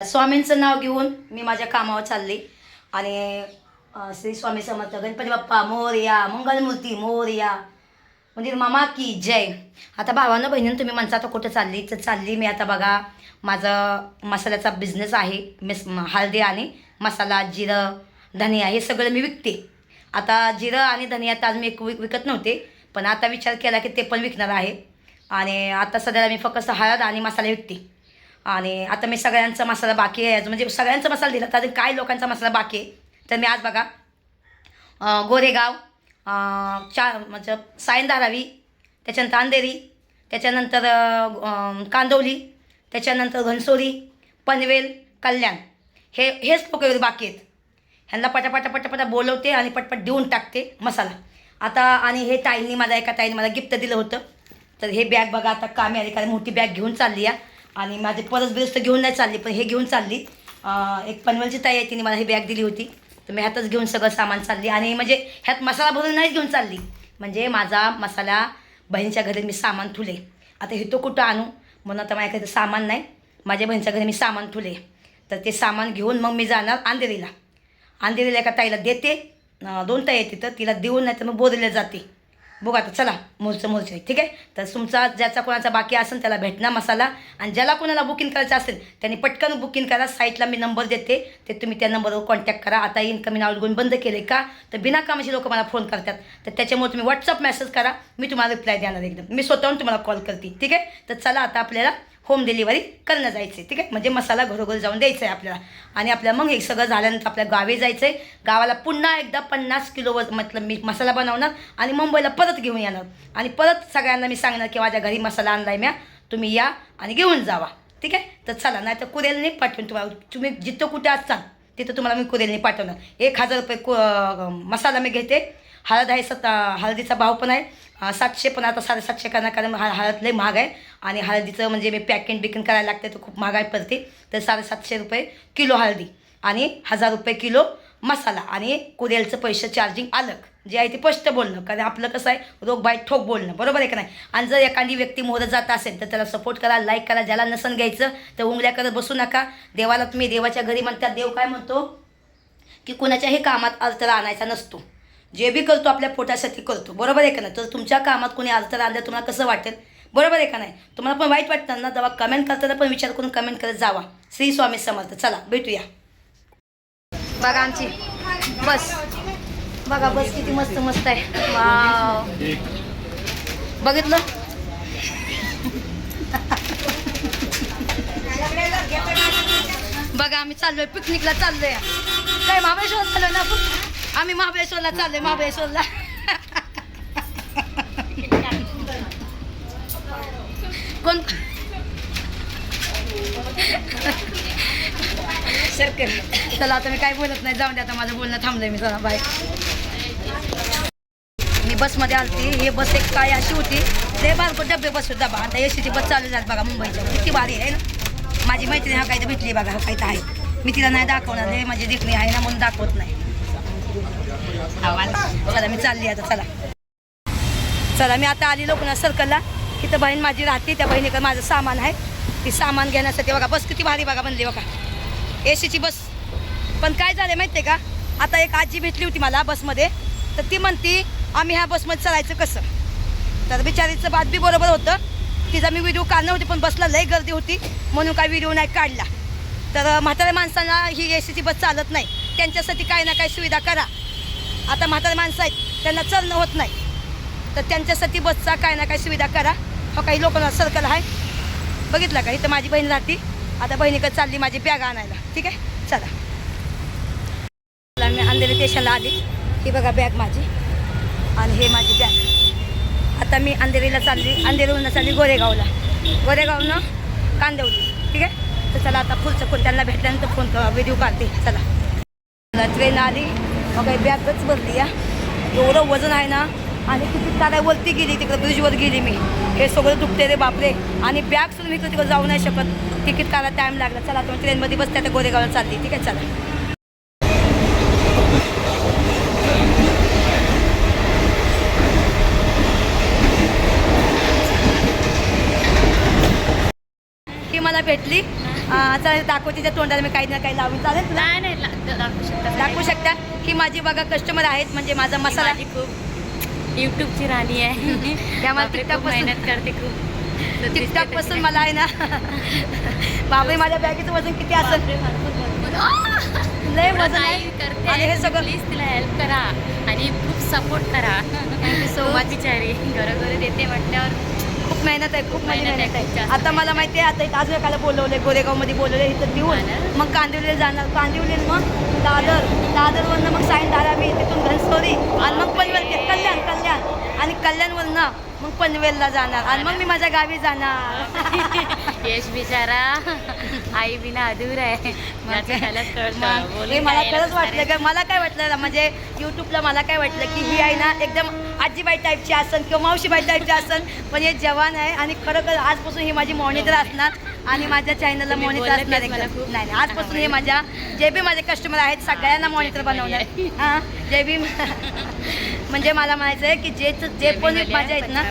स्वामींचं नाव घेऊन मी माझ्या कामावर चालले. आणि श्री स्वामी समर्थ गणपती बाप्पा मोरया मंगलमूर्ती मोर्या. म्हणजे मामा की जय. आता भावानं बहिणीनं तुम्ही म्हणता आता कुठं चालली? तर चालली मी आता बघा माझा मसाल्याचा बिझनेस आहे. मिस हळदी आणि मसाला जिरं धनिया हे सगळं मी विकते. आता जिरं आणि धनिया तर आज मी एक विक विकत नव्हते. पण आता विचार केला की ते पण विकणार आहे. आणि आता सध्याला मी फक्त हळद आणि मसाला विकते. आणि आता मी सगळ्यांचा मसाला बाकी आहे. म्हणजे सगळ्यांचा मसाला दिला तर अजून काय लोकांचा मसाला बाकी आहे. तर मी आज बघा गोरेगाव चार चा म्हणजे सायंदारावी त्याच्यानंतर अंधेरी त्याच्यानंतर कांदवली त्याच्यानंतर घनसोली पनवेल कल्याण. हे हेच लोक बाकी आहेत. ह्यांना पटापटा पटापटा बोलवते आणि पटपट देऊन टाकते मसाला. आता आणि हे ताईंनी मला एका ताईने मला गिफ्ट दिलं होतं. तर हे बॅग बघा आता कामी आली कारण मोठी बॅग घेऊन चालली आहे. आणि माझे परत बिरस तर घेऊन नाही चालली पण हे घेऊन चालली. एक पनवेलची ताई आहे तिने मला ही बॅग दिली होती. तर मी ह्यातच घेऊन सगळं सामान चालली. आणि म्हणजे ह्यात मसाला भरून नाहीच घेऊन चालली. म्हणजे माझा मसाला बहिणीच्या घरी मी सामान ठुले. आता हे तो कुठं आणू? म्हणून आता माझ्याकडे सामान नाही. माझ्या बहिणीच्या घरी मी सामान ठुले. तर ते सामान घेऊन मग मी जाणार अंधेरीला. अंधेरीला एका ताईला देते. दोन ताई आहेत तिथं तिला देऊन नाही तर मग बोरीला जाते. बघू आता चला मोलचं मोरचं ठीक आहे? तर तुमचा ज्याचा कोणाचा बाकी असेल त्याला भेटणार मसाला. आणि ज्याला कोणाला बुकिंग करायचं असेल त्यांनी पटकन बुकिंग करा साईटला मी नंबर देते. ते तुम्ही त्या नंबरवर कॉन्टॅक्ट करा. आता इनकमिंग आउटगोईंग बंद केले का तर बिनाकामाचे लोक मला फोन करतात. तर त्याच्यामुळे तुम्ही व्हॉट्सअप मेसेज करा. मी तुम्हाला रिप्लाय देणार एकदम. मी स्वतःहून तुम्हाला कॉल करते ठीक आहे? तर चला आता आपल्याला होम डिलिव्हरी करणं जायचं आहे ठीक आहे? म्हणजे मसाला घरोघरी जाऊन द्यायचा आहे आपल्याला. आणि आपल्याला मग हे सगळं झाल्यानंतर आपल्या गावी जायचं आहे गावाला पुन्हा एकदा पन्नास किलोवर मतलब मी मसाला बनवणार आणि मुंबईला परत घेऊन येणार. आणि परत सगळ्यांना मी सांगणार की माझ्या घरी मसाला आणलाय म्या तुम्ही या आणि घेऊन जावा. ठीक आहे? तर चला नाही तर कुरेलने पाठवून तुम्हाला तुम्ही जिथं कुठे असाल तिथं तुम्हाला मी कुरेलने पाठवणार. एक हजार रुपये कु मसाला मी घेते. हळद आहे सत हळदीचा भाव पण आहे. सातशे पण आता साडेसातशे करणार कारण हा हळद लई महाग आहे. आणि हळदीचं म्हणजे मी पॅकिंग बिकिंग करायला लागते तर खूप महाग आहे पडते तर साडेसातशे रुपये किलो हळदी आणि हजार रुपये किलो मसाला. आणि कुरेलचं पैसे चार्जिंग अलग. जे आहे ते स्पष्ट बोलणं. कारण आपलं कसं आहे रोग बाय ठोक बोलणं. बरोबर आहे का नाही? आणि जर एखादी व्यक्ती मोहरत जात असेल तर त्याला सपोर्ट करा लाईक करा. ज्याला नसन घ्यायचं तर उंगल्या करत बसू नका. देवाला तुम्ही देवाच्या घरी म्हणतात देव काय म्हणतो? की कुणाच्याही कामात अडथळा आणायचा नसतो. जे बी करतो आपल्या पोटासाठी करतो. बरोबर आहे का नाही? तर तुमच्या कामात कोणी अडथळा आणलं तुम्हाला कसं वाटेल? बरोबर आहे का नाही? तुम्हाला पण वाईट वाटतं ना तेव्हा कमेंट करताना पण विचार करून कमेंट करत जावा. श्री स्वामी समर्थ. चला भेटूया. बघा आमची बस. बघा बस किती मस्त मस्त आहे. वाव. बघितलं? बघा आम्ही चाललोय. पिकनिकला चाललोय. काय मामेश्वर चाललोय ना आम्ही महाबळेश्वरला चाललोय महाबळेश्वरला. कोण? सरकर चला आता मी काय बोलत नाही. जाऊन आता माझं बोलणं थांबलंय मी. चला बाय मी बसमध्ये आलती. हे बस एक काय अशी होती? ते बारको डबे बस होता बा आता एसीची बस चालू झाली बघा मुंबईच्या. किती भारी आहे ना? माझी मैत्रीण हा काही भेटली बघा. हा काही आहे. मी तिला नाही दाखवणार. हे माझी देखणी आहे ना म्हणून दाखवत नाही. चला मी चालली आता चला. चला मी आता आली लोकनाथ सर्कलला तिथं बहीण माझी राहते त्या बहिणीकडे माझं सामान आहे. ती सामान घेण्यासाठी बघा बस किती भारी बघा बनली बघा. ए सीची बस. पण काय झालं माहिती आहे का? आता एक आजी भेटली होती मला बसमध्ये. तर ती म्हणती आम्ही ह्या बसमध्ये चालायचं कसं? तर बिचारीचं बात बी बरोबर होतं. तिचा मी व्हिडिओ काढणं होती पण बसला लई गर्दी होती. म्हणून काय व्हिडिओ नाही काढला. तर म्हाताऱ्या माणसांना ही ए सीची बस चालत नाही. त्यांच्यासाठी काही ना काही सुविधा करा. आता म्हातारे माणसं आहेत त्यांना चलणं होत नाही. तर त्यांच्यासाठी बसचा काय ना काय सुविधा करा. हो काही लोकांना सर्कल आहे. बघितलं का? इथं माझी बहीण राहते. आता बहिणीकडे चालली माझी बॅग आणायला. ठीक आहे? चला. चला, मी अंधेरी स्टेशनला आली. ही बघा बॅग माझी. आणि हे माझी बॅग. आता मी अंधेरीला चालली. अंधेरीहून चालली गोरेगावला. गोरेगावनं कांदेवली. ठीक आहे? तर चला आता पुढचं कोण? त्यांना भेटल्यानंतर फोन व्हिडिओ काढते. चला. ट्रेन आली. मग बॅगच भरली या एवढं वजन आहे ना. आणि किती तारा वरती गेली तिकडं ब्रिजवर गेली मी. हे सगळं दुखते रे बापरे. आणि बॅग सुद्धा मी तिकडे जाऊ नाही शकत. तिकीट काढायला टाईम लागला. चला तुम्ही ट्रेनमध्ये बसते. आता गोरेगावला चालली. ठीक आहे चला. मला भेटली. चालेल दाखव तिच्या तोंडाला मी काही ना काही लावून चालेल तुला. नाही नाही दाखवू शकता. दाखवू शकता? ही माझी बघा कस्टमर आहेत म्हणजे माझा मसाला खूप युट्यूबची राणी आहे. त्यामुळे पासून- मेहनत करते खूप. टिकटॉक. पासून मला आहे ना बापरे माझ्या बॅगेचं वजन किती असेल! लय आहे. करते. आणि हे सगळं प्लीज तिला हेल्प करा. आणि खूप सपोर्ट करा. थँक्यू सो मच बिचारी. घरोघरी देते म्हटल्यावर खूप मेहनत आहे खूप माझी मेहनत आहे, आता मला माहिती आहे आता एक अजून एकाला बोलवलंय गोरेगावमध्ये बोलवलंय इथं देऊन? मग कांदिवलीला जाणार. कांदिवलीला मग दादर दादरवरनं मग साईन धारावी तिथून घनसोरी आणि मग पनवेल ते कल्याण कल्याण. आणि कल्याणवरनं मग पनवेलला जाणार. आणि मग मी माझ्या गावी जाणार. यश बिचारा. आई बिना अधूर आहे. हे मला खरंच वाटलं का मला काय वाटलं म्हणजे युट्यूबला मला काय वाटलं की ही आहे ना एकदम आजीबाई टाईपची असन किंवा मावशीबाई टाईपची असन पण हे जवान आहे आणि खरोखर आजपासून ही माझी मॉनिटर असणार आणि माझ्या चॅनलला मॉनिटर असणार नाही नाही आजपासून हे माझ्या जे बी माझे कस्टमर आहेत सगळ्यांना मॉनिटर बनवणार. हां जे बी म्हणजे मला म्हणायचं आहे की जे जे पण जेबी माझे आहेत ना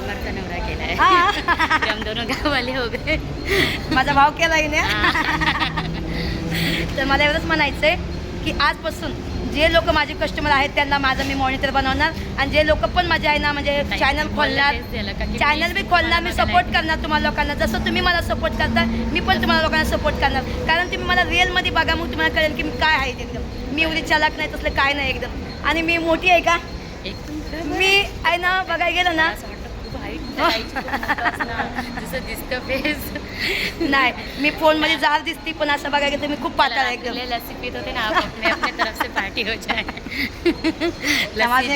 हम दोनों हो गए. माझा भाव केला. तर मला एवढंच म्हणायचं आहे की आजपासून जे लोक माझे कस्टमर आहेत त्यांना माझं मी मॉनिटर बनवणार आणि जे लोक पण माझे आहे ना म्हणजे चॅनल खोलणार चॅनल बी खोलणार मी सपोर्ट करणार तुम्हाला लोकांना. जसं तुम्ही मला सपोर्ट करता मी पण तुम्हाला लोकांना सपोर्ट करणार. कारण तुम्ही मला रिअलमध्ये बघा मग तुम्हाला कळेल की मी काय आहे एकदम. मी एवढी चालाक नाही तसलं काय नाही एकदम. आणि मी मोठी आहे का? मी आहे ना बघायला गेलं ना जसं दिसतं फेस नाही मी फोनमध्ये जार दिसती पण असं बघायला गेलं तर मी खूप पातळ एकदम. लस्सी पित होते ना आप अपने अपने तरफ से पार्टी हो जाए लस्सी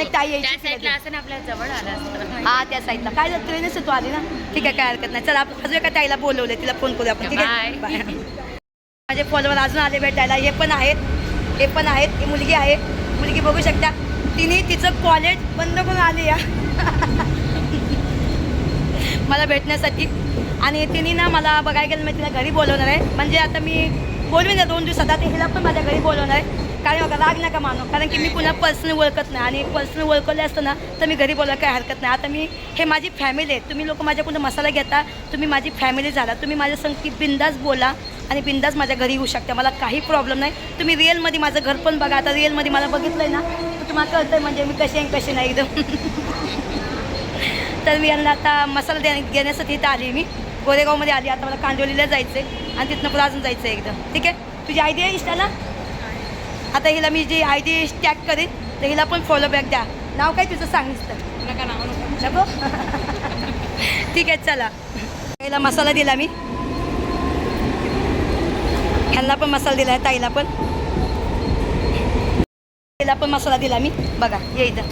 एक-. ताई यायची साईडला. असं ना आपल्या जवळ आलं हा त्या साईडला काय झालं ट्रेनच तू आली ना. ठीक आहे काय हरकत नाही. चला आपण अजून एका ताईला बोलवले तिला फोन करूया आपण. ठीक आहे? माझे फॉलोवर अजून आले भेटायला. हे पण आहेत. हे पण आहेत. ही मुलगी आहे. मुलगी बघू शकता. तिने तिचं कॉलेज बंद करून आली या मला भेटण्यासाठी. आणि तिने ना मला बघायला गेलं मी तिला घरी बोलवणार आहे. म्हणजे आता मी बोलवी ना दोन दिवसात आता हिला पण माझ्या घरी बोलवणार आहे. कारण बघा राग नका मानू. कारण की मी कुणा पर्सनल ओळखत नाही. आणि पर्सनल ओळखले असतं ना तर मी घरी बोलायला काही हरकत नाही. आता मी हे माझी फॅमिली आहे. तुम्ही लोक माझ्याकडून मसाला घेता तुम्ही माझी फॅमिली झाला. तुम्ही माझ्या संगती बिंदास बोला आणि बिंदास माझ्या घरी येऊ शकता. मला काही प्रॉब्लेम नाही. तुम्ही रिअलमध्ये माझं घर पण बघा. आता रिअलमध्ये मला बघितलं आहे ना तर तुम्हाला कळतं म्हणजे मी कशी आहे कशी नाही एकदम. तर मी यांना आता मसाला दे घेण्यासाठी इथं आली मी. गोरेगावमध्ये आली आता मला कांदिवलीला जायचं आहे आणि तिथनं पुढे अजून जायचं आहे एकदम ठीक आहे? तुझी आय डी आहे इंस्टाला आता हिला मी जी आय डी टॅग करेन तर हिला पण फॉलो बॅक द्या. नाव काय तुझं सांग नुसतं नको. ठीक आहे चला. हिला मसाला दिला मी. ह्यांना पण मसाला दिला आहे ताईला पण. तिला पण मसाला दिला मी. बघा ये इथं.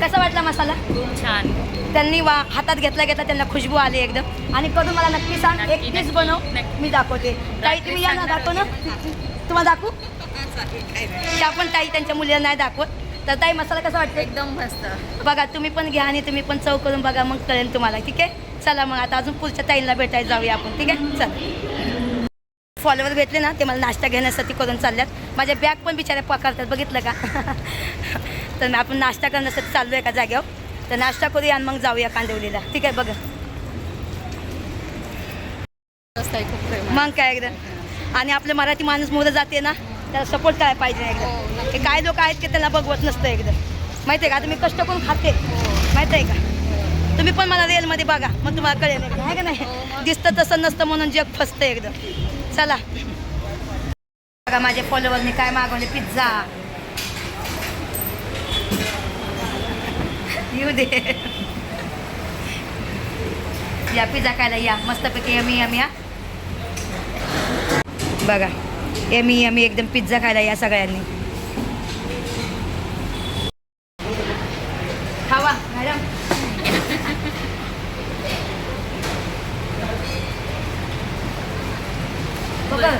कसा वाटला मसाला? खूप छान. त्यांनी वा हातात घेतला घेतला त्यांना खुशबू आली एकदम. आणि करून मला नक्की सांग एक पीस बनव. मी दाखवते. ताई तुम्ही या ना दाखव ना. तुम्हाला दाखवू? त्या पण ताई त्यांच्या मुलीला नाही दाखवत. तर ताई मसाला कसा वाटतो एकदम मस्त. बघा तुम्ही पण घ्या आणि तुम्ही पण चव करून बघा मग कळेल तुम्हाला ठीक आहे? चला मग आता अजून पुढच्या ताईंना भेटायला जाऊया आपण ठीक आहे? चल. फॉलोवर भेटले ना ते मला नाश्ता घेण्यासाठी करून चालल्यात. माझ्या बॅग पण बिचाऱ्या पकडतात बघितलं का? तर आपण नाश्ता करण्यासाठी चाललो आहे का जाग्यावर तर नाश्ता करूया आणि मग जाऊया कांदिवलीला. ठीक आहे बघा. मग काय एकदम आणि आपले मराठी माणूस मोरं जाते ना त्याला सपोर्ट करायला पाहिजे हो, एकदम. हे काय लोक आहेत की त्याला बघवत नसतं एकदम माहिती आहे का? आता मी कष्ट करून खाते. हो. माहिती आहे का? तुम्ही पण मला रिअलमध्ये बघा मग तुम्हाला कळेल. एकदम आहे का हो, नाही. दिसतं तसं नसतं म्हणून जग फसतं एकदम चला. बघा माझ्या फॉलोवरनी काय मागवले? पिझ्झा येऊ दे. या पिझ्झा खायला या. मस्तपैकी यमी यमी या बघा. यमी यमी एकदम पिझ्झा खायला या सगळ्यांनी खावा मॅडम बघा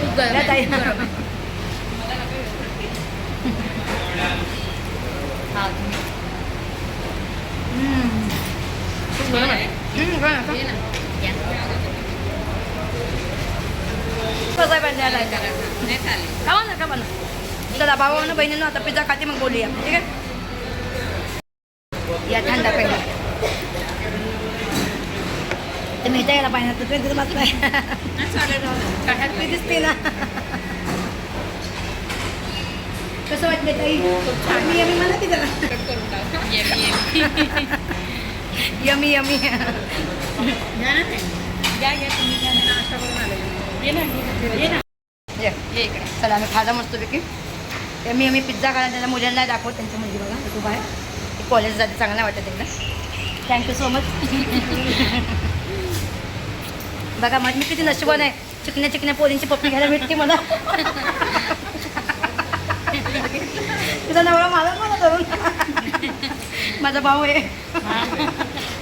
खूप गरम या ताई. आहे, खूप गरम आहे. हा, तुम्ही- हम्म. खूप गरम आहे. हम्म, बघा ना. ये ना. या. कसं आहे पाहिजे आता? नाही चालेल. खावा ना खावा ना चला भावानं बहिणीनं आता पिझ्झा खाते मग बोलूया ठीक आहे या थंडा पहिला तुम्ही मजा यायला पाहिजे तर तिथे बसलाय दिसते ना कसं वाटलं ताई मी यमी म्हणा ती जरा यमी यमी ये. चला आम्ही खाजा मस्तपैकी यमी यमी पिझ्झा खायला त्यांना मुलांना दाखवत त्यांची मुलगी बघा तू बाहेर कॉलेज जाते चांगलं नाही वाटत एकदा थँक्यू सो मच बघा मग मी किती नशिबान आहे चिकण्या चिकण्या पोरींची पप्पी घ्यायला भेटते मला. तुझा नवरा मला मला धरून. माझा भाऊ आहे.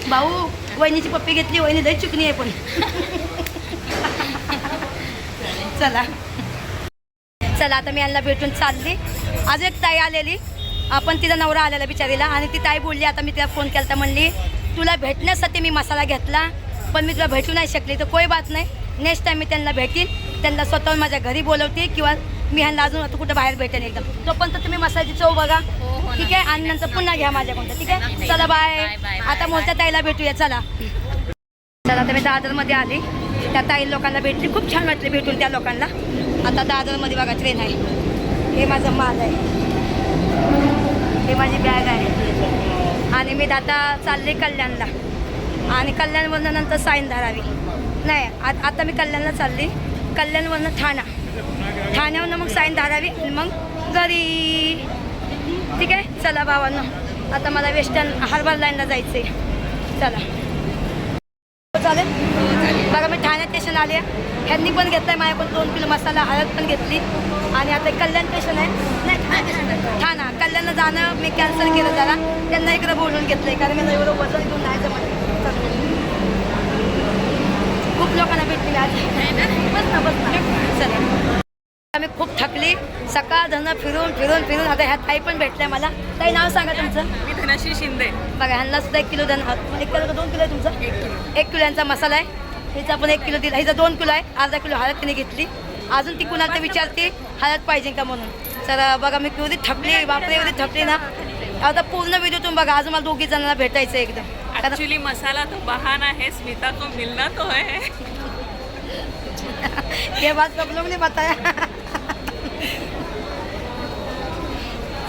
भाऊ वहिनीची पप्पी घेतली वहिनी लई चुकणी आहे पण. चला. चला आता मी यांना भेटून चालली. आज एक ताई आलेली. आपण तिचा नवरा आलेला बिचारीला. आणि ती ताई बोलली आता मी तिला फोन केला तर म्हणली तुला भेटण्यासाठी मी मसाला घेतला. पण मी तुला भेटू नाही शकली तर कोई बात नाही. नेक्स्ट टाईम मी त्यांना भेटीन त्यांना स्वतःहून माझ्या घरी बोलवते किंवा मी ह्यांना अजून आता कुठं बाहेर भेटेन एकदम. तोपर्यंत तुम्ही मसाल्याची चव बघा. हो, हो, ठीक आहे? आणि नंतर पुन्हा घ्या माझ्याकडून ठीक आहे? चला बाय आता मोठ्या ताईला भेटूया चला. चला आता मी दादरमध्ये आली. त्या ताई लोकांना भेटली. खूप छान वाटले भेटून त्या लोकांना. आता दादरमध्ये बघा ट्रेन आहे. हे माझं माल आहे. हे माझी बॅग आहे. आणि मी आता चालले कल्याणला. आणि कल्याणवरनं नंतर साईन धारावी नाही आ- आता मी कल्याणला चालली. कल्याणवरनं ठाणा. ठाण्यावरनं मग साईन धारावी आणि मग घरी. ठीक आहे? चला भावांना. आता मला वेस्टर्न हार्बर लाईनला जायचं आहे चला. चालेल? बघा मी ठाणे स्टेशन आले ह्यांनी पण घेतलं आहे माझ्याकडून दोन किलो मसाला हळद पण घेतली. आणि आता कल्याण स्टेशन आहे. नाही ठाणे स्टेशन ठाणा. कल्याणला जाणं मी कॅन्सल केलं जरा. त्यांना इकडं बोलून घेतलंय. कारण मी एवढं वजन घेऊन नाही जमत. खूप लोकांना भेटली आज. बस ना बस ना. चला. आम्ही खूप थकली. सकाळ धन फिरून फिरून फिरून. आता ह्या ताई पण भेटल्या मला. ताई नाव सांगा तुमचं? मी धनश्री शिंदे. बघा ह्यांना सुद्धा एक किलो धन. एक किलो दोन किलो आहे तुमचं? एक किलो. यांचा मसाला आहे. हिचा पण एक किलो दिला. हिचा दोन किलो आहे. अर्धा किलो हळद तिने घेतली. अजून ती कुणाला विचारते हळद पाहिजे का म्हणून? तर बघा मी एवढी थकली. बापरे एवढी थकली ना. आता पूर्ण व्हिडिओ तुम्ही बघा अजून मला दोघी जणांना भेटायचं आहे एकदम एक्चुअली मसाला तो बहाना है स्मिता को मिलना तो है ये बात सब लोग ने बताया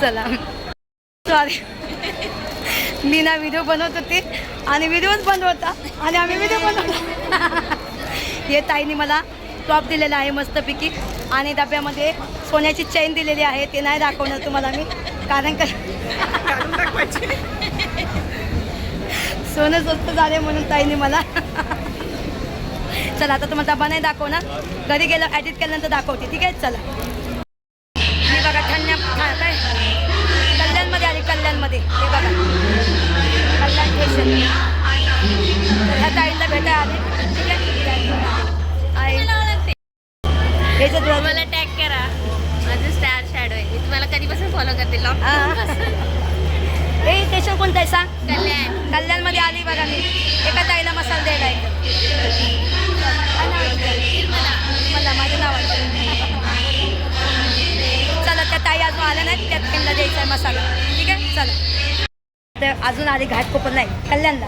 चला. सॉरी मी ना व्हिडिओ बनवत होती आणि व्हिडिओच बंद होता आणि आम्ही व्हिडिओ बनवला हे ताईने मला टॉप दिलेला आहे मस्तपैकी आणि डब्यामध्ये सोन्याची चैन दिलेली आहे ते नाही दाखवणार तुम्हाला मी कारण का सोनं स्वस्त झाले म्हणून ताईने मला. चला आता तुम्हाला डबा नाही दाखवणार. घरी गेलं ॲडिट केल्यानंतर दाखवते. ठीक आहे? चला. मी बघा हा, काय? कल्याणमध्ये आली कल्याणमध्ये. हे बघा. कल्याण स्टेशन ह्या ताईंना भेटायला आले. ठीक आहे? हे मला टॅग करा. माझं स्टार शॅडो आहे. मी तुम्हाला कधीपासून फॉलो करते? लॉक स्टेशन कोणतं आहे सांग? कल्याण. कल्याणमध्ये आली बघा मी. एका ताईला मसाला द्यायला? मला. माझं नाव चला त्या ताई अजून आल्या नाहीत. त्यात त्यांना द्यायचा आहे मसाला. ठीक आहे? चला. तर अजून आली घाट कोपर नाही कल्याणला.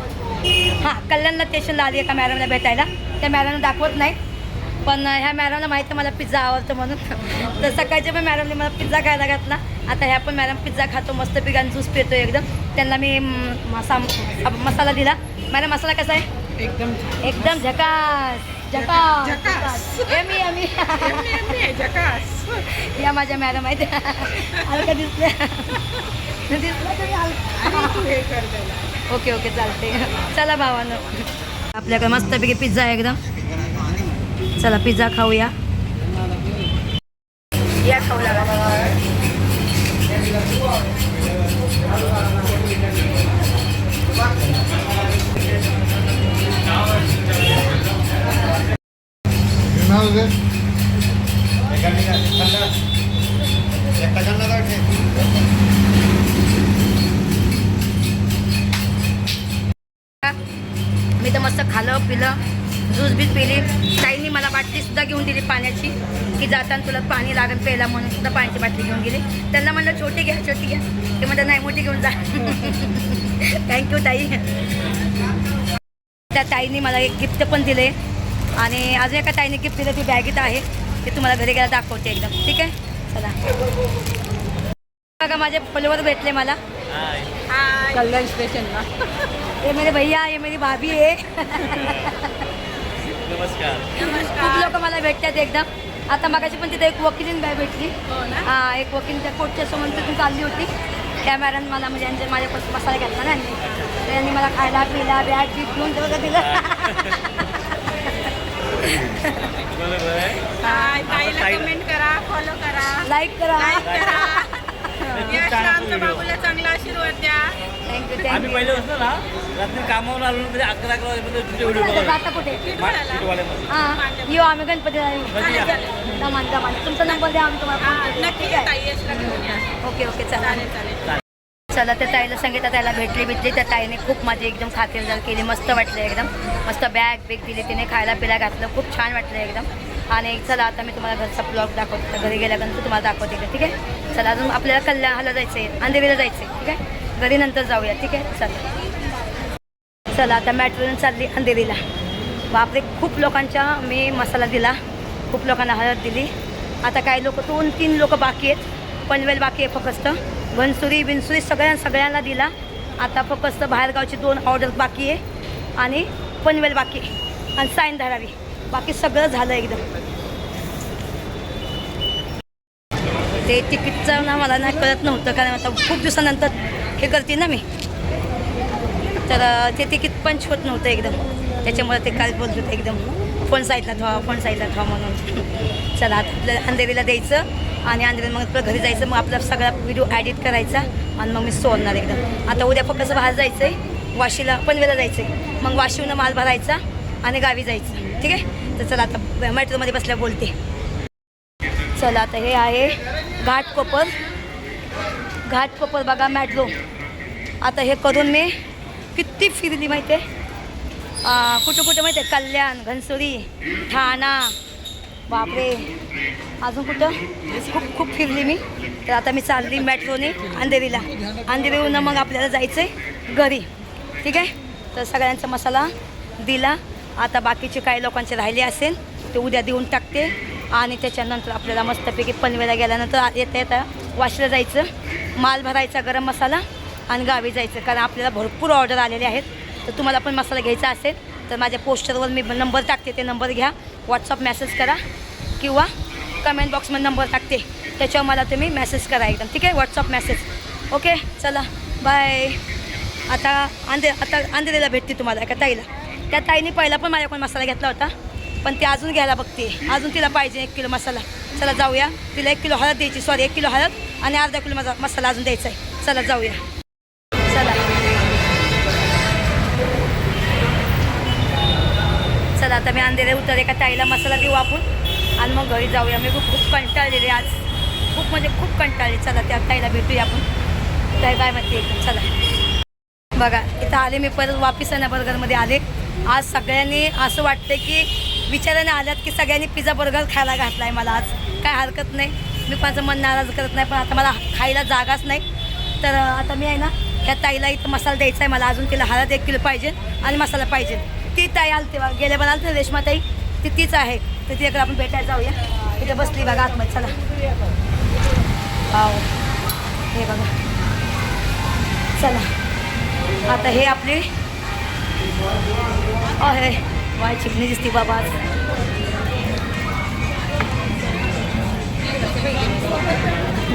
हां कल्याणला स्टेशनला आली एका मॅडमला भेटायला. त्या मॅडमला दाखवत नाही. पण ह्या मॅडमला माहिती आहे मला पिझ्झा आवडतो म्हणून. तर सकाळच्या पण मॅडमने मला पिझ्झा खायला घातला. आता ह्या पण मॅडम पिझ्झा खातो मस्त पिकान ज्यूस पितो एकदम. त्यांना मी मसा मसाला दिला. मॅडम मसाला कसा आहे? एकदम एकदम झकास या माझ्या मॅडम आहेत. हलका दिसल्या ओके ओके चालते चला भावानं. आपल्याकडे मस्तपैकी पिझ्झा आहे एकदम. चला पिझ्झा खाऊया. या खाऊ लागा मी तर मस्त खालं पिलं. ज्यूस बीस पिली. ताईंनी मला बाटली सुद्धा घेऊन दिली पाण्याची की जाताना तुला पाणी लागेल प्यायला म्हणून सुद्धा पाण्याची बाटली घेऊन गेली. त्यांना म्हणलं छोटी घ्या छोटी घ्या. ते म्हणतात नाही मोठी घेऊन जा. थँक्यू ताई. त्या ताईने मला एक गिफ्ट पण दिले. आणि अजून एका ताईने गिफ्ट दिलं ती बॅगेत आहे. ते तुम्हाला घरी गेला दाखवते एकदम. ठीक आहे? चला. बघा माझे फॉलोवर भेटले मला. कल्याण स्टेशनला. ये मेरे भैया ये मेरी भाभी है नमस्कार. खूप लोक मला भेटतात एकदम आता मगाशी पण तिथे एक वकिलीन बाय भेटली. हो ना? हा एक वकीलच्या कोर्टच्या समोर तिथून चालली होती. त्या मॅडम मला म्हणजे यांचे माझ्यापासून मसाला घेतला ना यांनी. यांनी मला खायला पिला बॅग बीग घेऊन दिलं हाय, ताईला ताई- कमेंट करा फॉलो करा. लाईक करा. आमच्या व्हिडिओ. बाबूला चांगला आशीर्वाद द्या. थँक्यू आम्ही पहिले असतो ना रात्री कामावर आलो ना, म्हणजे अकरा अकरा वाजेपर्यंत तुझे व्हिडिओ आता कुठे? वाड्यामध्ये हां यो आम्ही गणपतीला येऊ? दमान दमान तुमचा नंबर द्या आम्ही तुम्हाला हा. नक्की ओके ओके चला. चालेल चालेल. चला त्या ताईला सांगितलं त्याला भेटली भेटली त्या ताईने खूप माझी एकदम खातिरदार केली. मस्त वाटलं एकदम. मस्त बॅग बिग दिली तिने. खायला पिला घातलं. खूप छान वाटलं एकदम. आणि चला आता मी तुम्हाला घरचा ब्लॉग दाखवते. घरी गेल्यानंतर तुम्हाला दाखवते का ठीक आहे? चला अजून आपल्याला कल्याणला जायचं आहे अंधेरीला जायचं आहे ठीक आहे? घरी नंतर जाऊया ठीक आहे? चला. चला आता मॅट्रोन चालली अंधेरीला बापरे खूप लोकांच्या मी मसाला दिला. खूप लोकांना हळद दिली. आता काही लोक दोन तीन लोक बाकी आहेत. पनवेल बाकी आहे फक्त. बनसुरी बिनसुरी सगळ्या सगळ्यांना दिला. आता फक्त बाहेरगावची दोन ऑर्डर बाकी आहे. आणि पनवेल बाकी आहे. आणि साईन धरावी बाकी सगळं झालं एकदम. ते तिकीटचं ना मला नाही कळत नव्हतं कारण आता खूप दिवसानंतर हे करते ना मी. तर ते तिकीट पंच होत नव्हतं एकदम. त्याच्यामुळे ते काल बोलत होतं एकदम फोन साईडला ठेवा फोन साईडला ठेवा म्हणून. चला आता आपल्याला अंधेरीला द्यायचं आणि अंधेरी मग आपलं घरी जायचं मग आपला सगळा व्हिडिओ ॲडिट करायचा आणि मग मी सोडणार एकदम. आता उद्या फक्त बाहेर जायचं आहे वाशीला पनवेला जायचं आहे मग वाशीहून माल भरायचा आणि गावी जायचं. ठीक आहे? तर चला आता मेट्रोमध्ये बसल्या बोलते. चला आता हे आहे घाटकोपर घाटकोपर बघा मेट्रो. आता हे करून मी किती फिरली माहिती आहे? कुठं कुठं माहिती आहे? कल्याण घनसुरी ठाणा. बापरे. अजून कुठं? खूप खूप फिरली मी. तर आता मी चालली मेट्रोने अंधेरीला. अंधेरीहून मग आपल्याला जायचं आहे घरी. ठीक आहे? तर सगळ्यांचा मसाला दिला. आता बाकीचे काही लोकांचे राहिले असेल ते उद्या देऊन टाकते. आणि त्याच्यानंतर आपल्याला मस्तपैकी पनवेला गेल्यानंतर येता येता वाशीला जायचं माल भरायचा गरम मसाला आणि गावी जायचं. कारण आपल्याला भरपूर ऑर्डर आलेले आहेत. तर तुम्हाला पण मसाला घ्यायचा असेल तर माझ्या पोस्टरवर मी नंबर टाकते ते नंबर घ्या. व्हॉट्सअप मेसेज करा किंवा कमेंट बॉक्समध्ये नंबर टाकते. त्याच्यावर मला तुम्ही मेसेज करा एकदम ठीक आहे? व्हॉट्सअप मेसेज ओके चला. बाय आता आंधे आता अंधेरीला भेटते तुम्हाला एका ताईला. त्या ताईने पहिला पण माझ्याकडून मसाला घेतला होता. पण ती अजून घ्यायला बघते. अजून तिला पाहिजे एक किलो मसाला. चला जाऊया. तिला एक किलो हळद द्यायची. सॉरी एक किलो हळद आणि अर्धा किलो माझा मसाला अजून द्यायचा आहे. चला जाऊया. चला. चला आता मी अंधेरे उतर एका ताईला मसाला देऊ आपण. आणि मग घरी जाऊया. मी खूप खूप कंटाळलेले आज. खूप म्हणजे खूप कंटाळले. चला त्या ताईला भेटूया आपण. ताई बाय म्हणते चला. बघा इथं आले मी परत वापिस आहे ना बर्गरमध्ये आले. आज सगळ्यांनी असं वाटतं की विचाराने आल्यात की सगळ्यांनी पिझ्झा बर्गर खायला घातला आहे मला आज. काय हरकत नाही. मी कोणाचं मन नाराज करत नाही पण आता मला खायला जागाच नाही. तर आता मी आहे ना ह्या ताईला इथं मसाला द्यायचा आहे. मला अजून तिला हळद एक किलो पाहिजे आणि मसाला पाहिजे. ती ताई आली तेव्हा गेल्या बनाल तर ना रेश्मा ताई ती तीच आहे. तर तिच्याकडे आपण भेटायला जाऊया. तिथे बसली बघा आतमध्ये. चला. हो हे बघा. चला. आता हे आपली आहे. वाय चिमणी दिसते बाबा आज.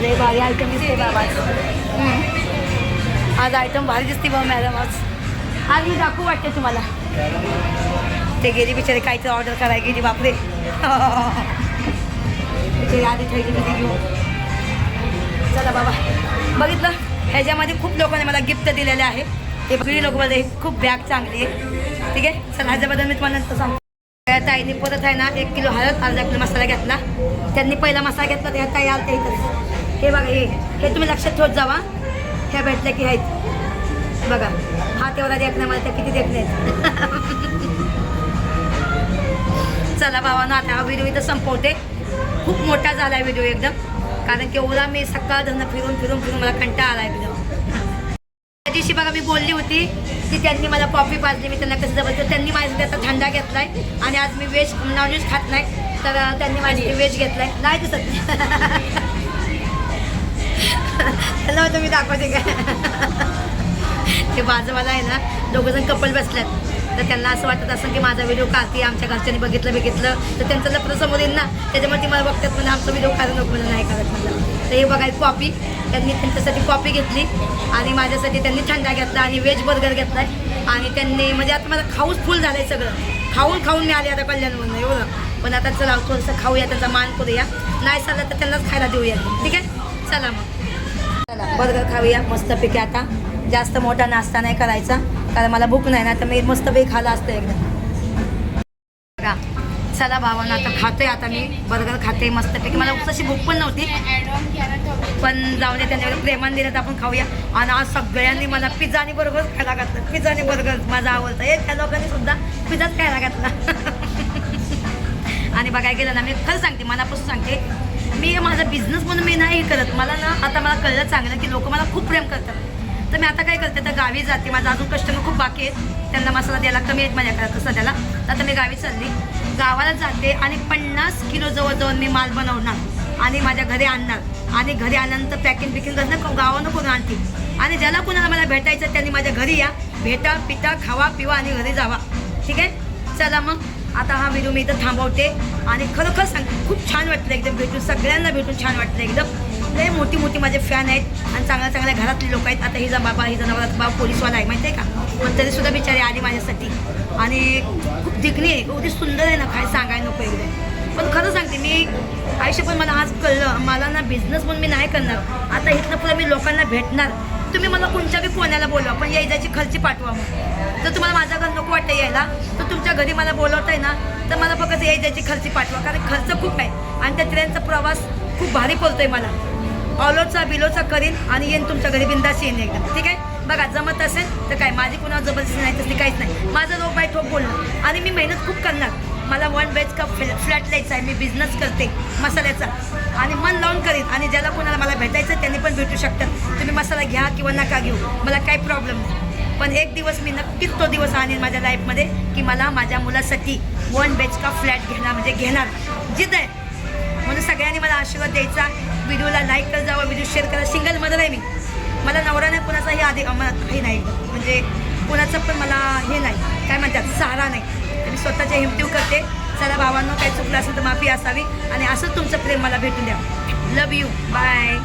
लय भारी आयटम दिसते बाबा आज. आयटम भारी दिसते बाबा मॅडम आज. आज मी दाखवू वाटते तुम्हाला. ते गेली बिचारे काहीतरी ऑर्डर करायला गेली बापरे. बिचारी आधी ठेवली किती घेऊ चला बाबा बघितलं? ह्याच्यामध्ये खूप लोकांनी मला गिफ्ट दिलेले आहे. हे सगळी लोक बोलते खूप बॅग चांगली आहे. ठीक आहे? चल ह्याच्याबद्दल मी तुम्हाला नंतर सांगतो. ताईने परत आहे ना एक किलो हळद अर्धा किलो मसाला घेतला. त्यांनी पहिला मसाला घेतला तर ह्या ताई आलत्या इथंच हे बघा हे हे तुम्ही लक्षात ठेवत जावा. ह्या भेटल्या की आहेत. बघा हा तेवढा देत नाही मला त्या किती देत आहेत चला भावानं आता हा व्हिडिओ इथं संपवते. खूप मोठा झाला आहे व्हिडिओ एकदम. कारण की एवढा मी सकाळ धरणं फिरून फिरून फिरून मला कंटाळा आला आहे एकदम दिवशी बघा मी बोलली होती की त्यांनी मला कॉफी पाजली मी त्यांना कसं जबरदस्त त्यांनी माझ्या त्याचा थंडा घेतलाय आणि आज मी व्हेज नॉनव्हेज खात नाही. तर त्यांनी माझी व्हेज घेतलाय. नाही दिसत. हॅलो तुम्ही दाखवते काय ते बाजूवाला आहे ना दोघं जण कपल बसल्यात. तर त्यांना असं वाटत असं की माझा व्हिडिओ काढते आमच्या घरच्यांनी बघितलं बघितलं. तर त्यांचं लपलं समोर येईल ना त्याच्यामुळे ती मला बघतात म्हणजे आमचा व्हिडिओ काढू नको म्हणून नाही करत म्हणलं. तर हे बघायचं कॉपी त्यांनी त्यांच्यासाठी कॉपी घेतली आणि माझ्यासाठी त्यांनी थंडा घेतला आणि व्हेज बर्गर घेतलाय. आणि त्यांनी म्हणजे आता मला खाऊच फुल झालंय सगळं. खाऊन खाऊन मी आले आता कल्याणमधून एवढं. पण आता चला थोडंसं खाऊया त्याचा मान करूया. नाही चाललं तर त्यांनाच खायला देऊया. ठीक आहे? चला मग. चला बर्गर खाऊया मस्तपैकी आता. जास्त मोठा नाश्ता नाही करायचा कारण मला भूक नाही ना तर मी मस्तपैकी खाला असतं एकदम मसाला भावांना. आता खातोय आता मी. बर्गर खाते मस्तपैकी मला तशी भूक पण नव्हती. पण जाऊ दे त्यांनी प्रेमान दिलं तर आपण खाऊया. आणि आज सगळ्यांनी मला पिझ्झा आणि बर्गर खायला घातलं. पिझ्झा आणि बर्गर माझा आवडतं. हे त्या लोकांनी सुद्धा पिझ्झाच खायला घातला. आणि बघायला गेलं ना मी खरं सांगते मनापासून सांगते. मी माझा बिझनेस म्हणून मी नाही हे करत मला ना आता मला कळलं चांगलं की लोक मला खूप प्रेम करतात. तर मी आता काय करते तर गावी जाते. माझा अजून कस्टमर खूप बाकी आहेत. त्यांना मसाला द्यायला कमी आहेत माझ्याकडे घरात सध्याला. तर आता मी गावी चालली. गावाला जाते आणि पन्नास किलो जवळजवळ मी माल बनवणार आणि माझ्या घरी आणणार. आणि घरी आल्यानंतर पॅकिंग बिकिंग करणं गावानं करून आणते आणि ज्याला कोणाला मला भेटायचं त्यांनी माझ्या घरी या. भेटा पिता खावा पिवा आणि घरी जावा. ठीक आहे? चला मग. आता हा व्हिडिओ मी इथं थांबवते. आणि खरोखर सांग खूप छान वाटलं एकदम भेटून. सगळ्यांना भेटून छान वाटलं एकदम. लय मोठी मोठी माझे फॅन आहेत. आणि चांगल्या चांगल्या घरातले लोक आहेत. आता हिजा बाबा हिजा नवरात बाबा पोलीसवाला आहे. माहिती आहे का? पण तरीसुद्धा बिचारी आली माझ्यासाठी. आणि खूप दिकणी आहे एवढी सुंदर आहे ना काय सांगायला नको एकदम पण खरं सांगते मी आयुष्य पण मला आज कळलं मला ना बिझनेस म्हणून मी नाही करणार. आता इथनं पुढे मी लोकांना भेटणार. तुम्ही मला कोणत्या बी कोणाला बोलवा पण यायची खर्ची पाठवा मग. जर तुम्हाला माझ्या घर नको वाटतं यायला तर तुमच्या घरी मला बोलवताय ना तर मला फक्त यायची खर्ची पाठवा. कारण खर्च खूप आहे आणि त्या ट्रेनचा प्रवास खूप भारी पडतोय मला. ऑलोचा बिलोचा करीन आणि येईन तुमच्या घरी बिंदास येईन एकदम ठीक आहे? बघा जमत असेल तर काय माझी कुणावर जबरदस्ती नाही तसली काहीच नाही. माझं रोग बाय ठोक बोलणं. आणि मी मेहनत खूप करणार. मला वन बेज का फ्लॅट लाईटचा आहे मी बिझनेस करते मसाल्याचा. आणि मन लावून करीन. आणि ज्याला कोणाला मला भेटायचं त्यांनी पण भेटू शकतात. तुम्ही मसाला घ्या किंवा नका घेऊ. मला काही प्रॉब्लेम नाही. पण एक दिवस मी नक्कीच तो दिवस आणीन माझ्या लाईफमध्ये की मला माझ्या मुलासाठी वन बेच का फ्लॅट घेणार म्हणजे घेणार. जिद्द आहे. म्हणून सगळ्यांनी मला आशीर्वाद द्यायचा. व्हिडिओला लाईक करत जावं व्हिडिओ शेअर करा. सिंगल मदर आहे मी. मला नवरा नाही कुणाचाही आधी अमरात हे नाही. म्हणजे कुणाचं पण मला हे नाही. काय म्हणतात? सहारा नाही. मी स्वतःच्या हिमतीव करते. चला भावांनो काही चुकलं असेल तर माफी असावी. आणि असंच तुमचं प्रेम मला भेटून द्या. लव यू बाय